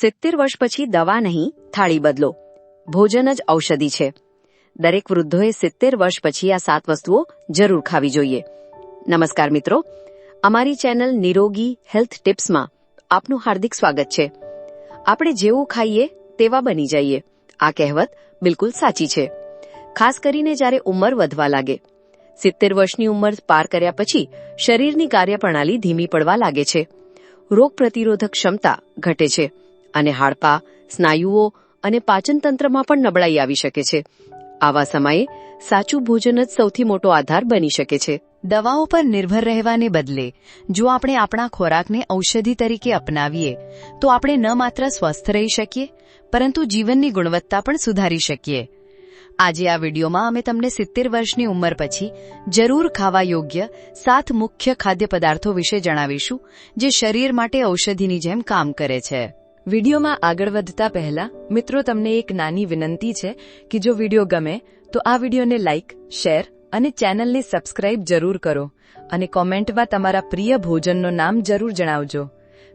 સિત્તેર વર્ષ પછી દવા નહીં, થાળી બદલો. ભોજન જ ઔષધિ છે. દરેક વૃદ્ધોએ સિત્તેર વર્ષ પછી આ સાત વસ્તુઓ જરૂર ખાવી જોઈએ. નમસ્કાર મિત્રો. અમારી ચેનલ નિરોગી હેલ્થ ટિપ્સમાં આપનું હાર્દિક સ્વાગત છે. આપણે જેવું ખાઈએ તેવા બની જઈએ. આ કહેવત બિલકુલ સાચી છે. ખાસ કરીને જ્યારે ઉંમર વધવા લાગે. સિત્તેર વર્ષની ઉંમર પાર કર્યા પછી શરીરની કાર્યપ્રણાલી ધીમી પડવા લાગે છે. રોગ પ્રતિરોધક ક્ષમતા ઘટે છે. અને હાડપા, સ્નાયુઓ અને પાચનતંત્રમાં પણ નબળાઈ આવી શકે છે. આવા સમયે સાચું ભોજન જ સૌથી મોટો આધાર બની શકે છે. દવાઓ પર નિર્ભર રહેવાને બદલે, જો આપણે આપણા ખોરાકને ઔષધિ તરીકે અપનાવીએ, તો આપણે ન માત્ર સ્વસ્થ રહી શકીએ, પરંતુ જીવનની ગુણવત્તા પણ સુધારી શકીએ. આજે આ વિડીયોમાં અમે તમને સિત્તેર વર્ષની ઉંમર પછી જરૂર ખાવા યોગ્ય સાત મુખ્ય ખાદ્ય પદાર્થો વિશે જણાવીશું, જે શરીર માટે ઔષધિની જેમ કામ કરે છે. વિડીયોમાં આગળ વધતા પહેલા, મિત્રો, તમને એક નાની વિનંતી છે કે જો વીડિયો ગમે, તો આ વિડીયોને લાઇક શેર અને ચેનલને સબસ્ક્રાઇબ જરૂર કરો અને કોમેન્ટમાં તમારા પ્રિય ભોજનનું નામ જરૂર જણાવજો.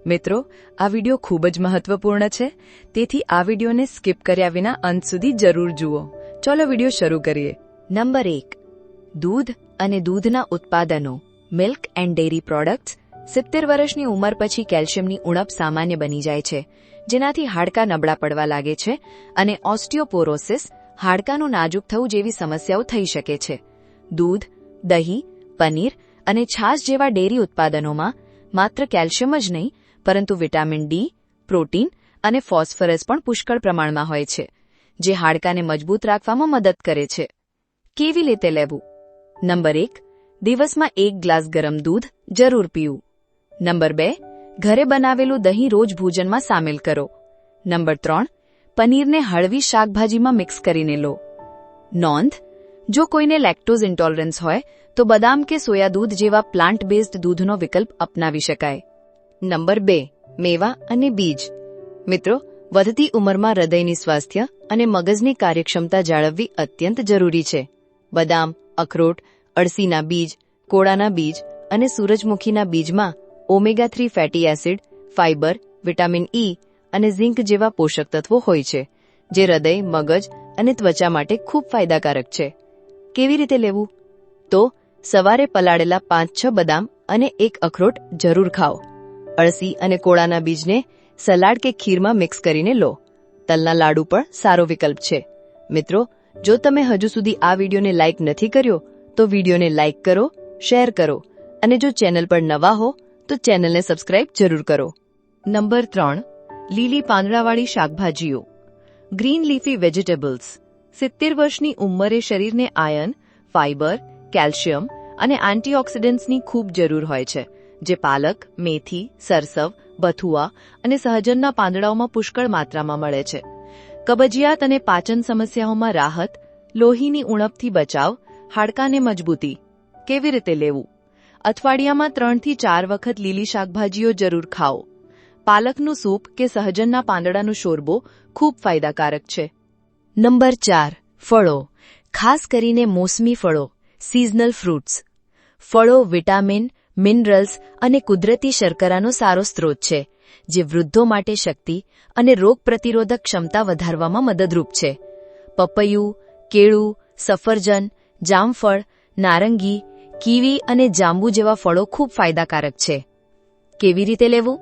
મિત્રો, આ વીડિયો ખૂબ જ મહત્વપૂર્ણ છે, તેથી આ વિડીયોને સ્કીપ કર્યા વિના અંત સુધી જરૂર જુઓ. ચલો વીડિયો શરૂ કરીએ. નંબર એક. દૂધ અને દૂધના ઉત્પાદનો. મિલ્ક એન્ડ ડેરી પ્રોડક્ટ્સ સિત્તેર વર્ષની ઉંમર પછી કેલ્શિયમની ઉણપ સામાન્ય બની જાય છે, જેનાથી હાડકાં નબળા પડવા લાગે છે અને ઓસ્ટિયોપોરોસિસ હાડકાનું નાજુક થવું જેવી સમસ્યાઓ થઈ શકે છે. દૂધ, દહીં, પનીર અને છાશ જેવા ડેરી ઉત્પાદનોમાં માત્ર કેલ્શિયમ જ નહીં, પરંતુ વિટામિન ડી, પ્રોટીન અને ફોસ્ફરસ પણ પુષ્કળ પ્રમાણમાં હોય છે, જે હાડકાને મજબૂત રાખવામાં મદદ કરે છે. કેવી રીતે લેવું? નંબર એક, દિવસમાં એક ગ્લાસ ગરમ દૂધ જરૂર પીવું. નંબર બે, ઘરે બનાવેલું દહીં રોજ ભોજનમાં સામેલ કરો. નંબર ત્રણ, પનીરને હળવી શાકભાજીમાં મિક્સ કરીને લો. નોંધ, જો કોઈને લેક્ટોઝ ઇન્ટોલરન્સ હોય, તો બદામ કે સોયા દૂધ જેવા પ્લાન્ટ બેઝડ દૂધનો વિકલ્પ અપનાવી શકાય. નંબર બે, મેવા અને બીજ. મિત્રો, વધતી ઉંમરમાં હૃદયની સ્વાસ્થ્ય અને મગજની કાર્યક્ષમતા જાળવવી અત્યંત જરૂરી છે. બદામ, અખરોટ, અળસીના બીજ, કોળાના બીજ અને સૂરજમુખીના બીજમાં omega three fatty acid, fibre, vitamin E અને ઝિંક જેવા પોષક તત્વો હોય છે, જે હૃદય, મગજ અને ત્વચા માટે ખૂબ ફાયદાકારક છે. કેવી રીતે લેવું? તો, સવારે પલાળેલા પાંચ છ બદામ અને એક અખરોટ જરૂર ખાઓ. અળસી અને કોળાના બીજને સલાડ કે ખીરમાં મિક્સ કરીને લો. તલના લાડુ પણ સારો વિકલ્પ છે. મિત્રો, જો તમે હજુ સુધી આ વિડીયોને લાઇક નથી કર્યો, તો વિડીયોને લાઇક કરો, શેર કરો અને જો ચેનલ પર નવા હો તો ચેનલને સબસ્ક્રાઇબ જરૂર કરો. નંબર ત્રણ, લીલી પાંદડાવાળી શાકભાજીઓ. Green leafy vegetables. સિત્તેર વર્ષની ઉંમરે શરીરને આયર્ન ફાઇબર, કેલ્શિયમ અને એન્ટીઓક્સિડન્ટ્સની ખૂબ જરૂર હોય છે, જે પાલક, મેથી, સરસવ, બથુઆ અને સહજનના પાંદડાઓમાં પુષ્કળ માત્રામાં મળે છે. કબજિયાત અને પાચન સમસ્યાઓમાં રાહત, લોહીની ઉણપથી બચાવ, હાડકાને મજબૂતી. કેવી રીતે લેવું? અઠવાડિયામાં ત્રણથી ચાર વખત લીલી શાકભાજીઓ જરૂર ખાઓ. પાલકનું સૂપ કે સહજનના પાંદડાનું શોરબો ખૂબ ફાયદાકારક છે. નંબર ચાર, ફળો. ખાસ કરીને મોસમી ફળો સિઝનલ ફ્રૂટ્સ ફળો વિટામિન મિનરલ્સ અને કુદરતી શર્કરાનો સારો સ્ત્રોત છે, જે વૃદ્ધો માટે શક્તિ અને રોગ પ્રતિરોધક ક્ષમતા વધારવામાં મદદરૂપ છે. પપૈયું, કેળું, સફરજન, જામફળ, નારંગી કીવી અને જાંબુ જેવા ફળો ખૂબ ફાયદાકારક છે. કેવી રીતે લેવું?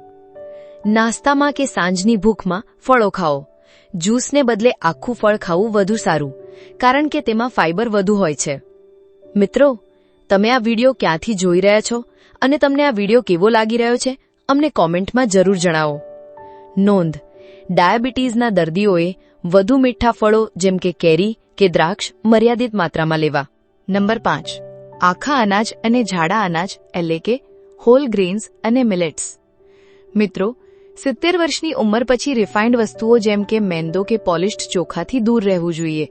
નાસ્તામાં કે સાંજની ભૂખમાં ફળો ખાઓ. જ્યુસને બદલે આખું ફળ ખાવું વધુ સારું, કારણ કે તેમાં ફાઇબર વધુ હોય છે. મિત્રો, તમે આ વીડિયો ક્યાંથી જોઈ રહ્યા છો અને તમને આ વીડિયો કેવો લાગી રહ્યો છે, અમને કોમેન્ટમાં જરૂર જણાવો. નોંધ ડાયાબિટીસના દર્દીઓએ વધુ મીઠા ફળો જેમ કે કેરી કે દ્રાક્ષ મર્યાદિત માત્રામાં લેવા. નંબર પાંચ. આખા અનાજ અને જાડા અનાજ, એટલે કે હોલ ગ્રેન્સ અને મિલેટ્સ મિત્રો, સિત્તેર વર્ષની ઉંમર પછી રિફાઇન્ડ વસ્તુઓ જેમ કે મેંદો કે પોલિશ્ડ ચોખાથી દૂર રહેવું જોઈએ.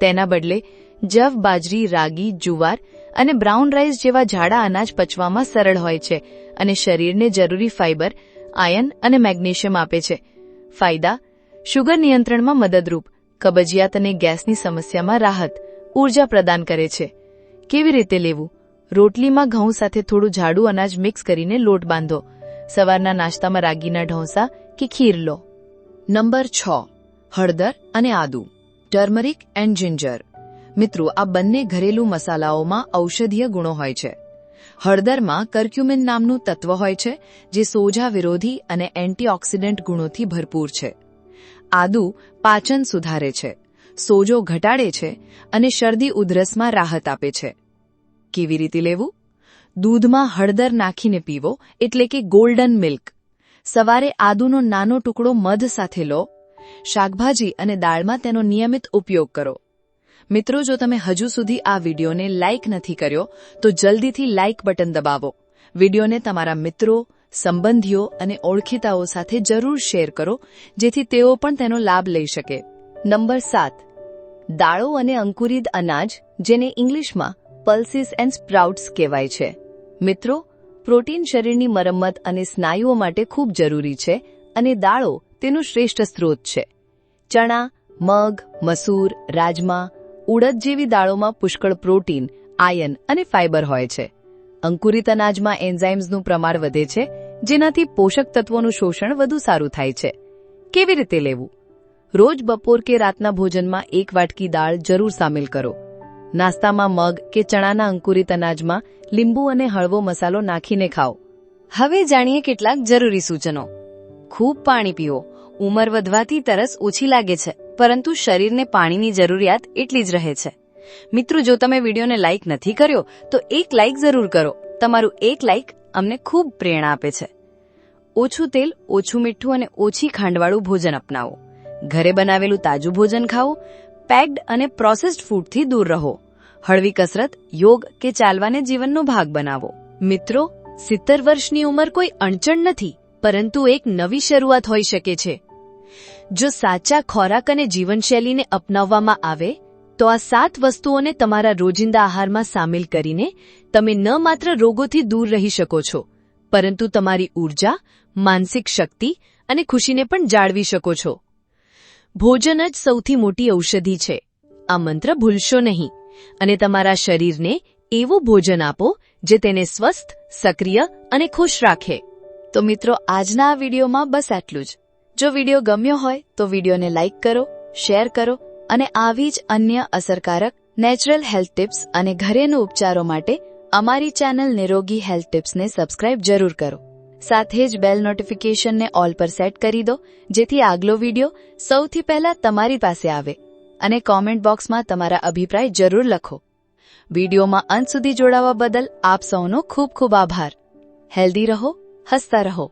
તેના બદલે, જવ, બાજરી, રાગી, જુવાર અને બ્રાઉન રાઈસ જેવા જાડા અનાજ પચવામાં સરળ હોય છે અને શરીરને જરૂરી ફાઇબર આયન અને મેગ્નેશિયમ આપે છે. ફાયદા શુગર નિયંત્રણમાં મદદરૂપ, કબજિયાત અને ગેસની સમસ્યામાં રાહત ઊર્જા પ્રદાન કરે છે. કેવી રીતે લેવું? રોટલીમાં ઘઉં સાથે થોડું જાડું અનાજ મિક્સ કરીને લોટ બાંધો. સવારના નાસ્તામાં રાગીના ઢોંસા કે ખીર લો. નંબર છ. હળદર અને આદુ. Turmeric and ginger. મિત્રો, આ બંને ઘરેલું મસાલાઓમાં ઔષધીય ગુણો હોય છે. હળદરમાં કર્ક્યુમિન નામનું તત્વ હોય છે, જે સોજા વિરોધી અને એન્ટીઓક્સિડન્ટ ગુણોથી ભરપૂર છે. આદુ પાચન સુધારે છે. સોજો ઘટાડે છે અને શરદી ઉધરસમાં રાહત આપે છે. કેવી રીતે લેવું? દૂધમાં હળદર નાખીને પીવો એટલે કે ગોલ્ડન મિલ્ક. સવારે આદુનો નાનો ટુકડો મધ સાથે લો. શાકભાજી અને દાળમાં તેનો નિયમિત ઉપયોગ કરો. મિત્રો, જો તમે હજુ સુધી આ વિડીયોને લાઇક નથી કર્યો, તો જલ્દીથી લાઇક બટન દબાવો. વિડીયોને તમારા મિત્રો, સંબંધીઓ અને ઓળખીતાઓ સાથે જરૂર શેર કરો, જેથી તેઓ પણ તેનો લાભ લઈ શકે. નંબર સાત. દાળો અને અંકુરિત અનાજ, જેને ઇંગ્લિશમાં પલ્સીસ એન્ડ સ્પ્રાઉટ્સ કહેવાય છે. મિત્રો, પ્રોટીન શરીરની મરમ્મત અને સ્નાયુઓ માટે ખૂબ જરૂરી છે અને દાળો તેનું શ્રેષ્ઠ સ્ત્રોત છે. ચણા, મગ, મસૂર, રાજમા, ઉડદ જેવી દાળોમાં પુષ્કળ પ્રોટીન, આયન અને ફાઇબર હોય છે. અંકુરિત અનાજમાં એન્ઝાઇમ્સનું પ્રમાણ વધે છે, જેનાથી પોષક તત્વોનું શોષણ વધુ સારું થાય છે. કેવી રીતે લેવું? રોજ બપોર કે રાતના ભોજનમાં એક વાટકી દાળ જરૂર સામેલ કરો. નાસ્તામાં મગ કે ચણાના અંકુરિત અનાજમાં લીંબુ અને હળવો મસાલો નાખીને ખાઓ. હવે જાણીએ કેટલાક જરૂરી સૂચનો. ખૂબ પાણી પીવો ઉંમર વધવાથી તરસ ઓછી લાગે છે, પરંતુ શરીરને પાણીની જરૂરિયાત એટલી જ રહે છે. મિત્રો, જો તમે વિડીયોને લાઇક નથી કર્યો, તો એક લાઇક જરૂર કરો. તમારું એક લાઇક અમને ખૂબ પ્રેરણા આપે છે. ઓછું તેલ, ઓછું મીઠું અને ઓછી ખાંડવાળું ભોજન અપનાવો. ઘરે બનાવેલું તાજું ભોજન ખાઓ, પેક્ડ અને પ્રોસેસ્ડ ફૂડથી દૂર રહો. હળવી કસરત, યોગ કે ચાલવાને જીવનનો ભાગ બનાવો. મિત્રો, સિત્તેર વર્ષની ઉંમર કોઈ અણચણ નથી, પરંતુ એક નવી શરૂઆત હોઈ શકે છે. જો સાચા ખોરાક અને જીવનશૈલીને અપનાવવામાં આવે, તો આ સાત વસ્તુઓને તમારા રોજિંદા આહારમાં સામેલ કરીને તમે ન માત્ર રોગોથી દૂર રહી શકો છો, પરંતુ તમારી ઊર્જા માનસિક શક્તિ અને ખુશીને પણ જાળવી શકો છો. ભોજન જ સૌથી મોટી ઔષધિ છે. આ મંત્ર ભૂલશો નહીં. અને તમારા શરીરને એવું ભોજન આપો, જે તેને સ્વસ્થ, સક્રિય અને ખુશ રાખે. તો મિત્રો, આજના આ વિડીયોમાં બસ આટલું જ. જો વીડિયો ગમ્યો હોય, તો વિડીયોને લાઇક કરો, શેર કરો અને આવી જ અન્ય અસરકારક નેચરલ હેલ્થ ટિપ્સ અને ઘરેનું ઉપચારો માટે અમારી ચેનલ નિરોગી હેલ્થ ટિપ્સને સબસ્ક્રાઇબ જરૂર કરો. સાથે જ બેલ નોટિફિકેશનને ઓલ પર સેટ કરી દો, જેથી આગલો વીડિયો સૌથી પહેલા તમારી પાસે આવે અને કોમેન્ટ બોક્સમાં તમારા અભિપ્રાય જરૂર લખો. વિડીયોમાં અંત સુધી જોડાવા બદલ આપ સૌનો ખૂબ ખૂબ આભાર. હેલ્ધી રહો, હસતા રહો.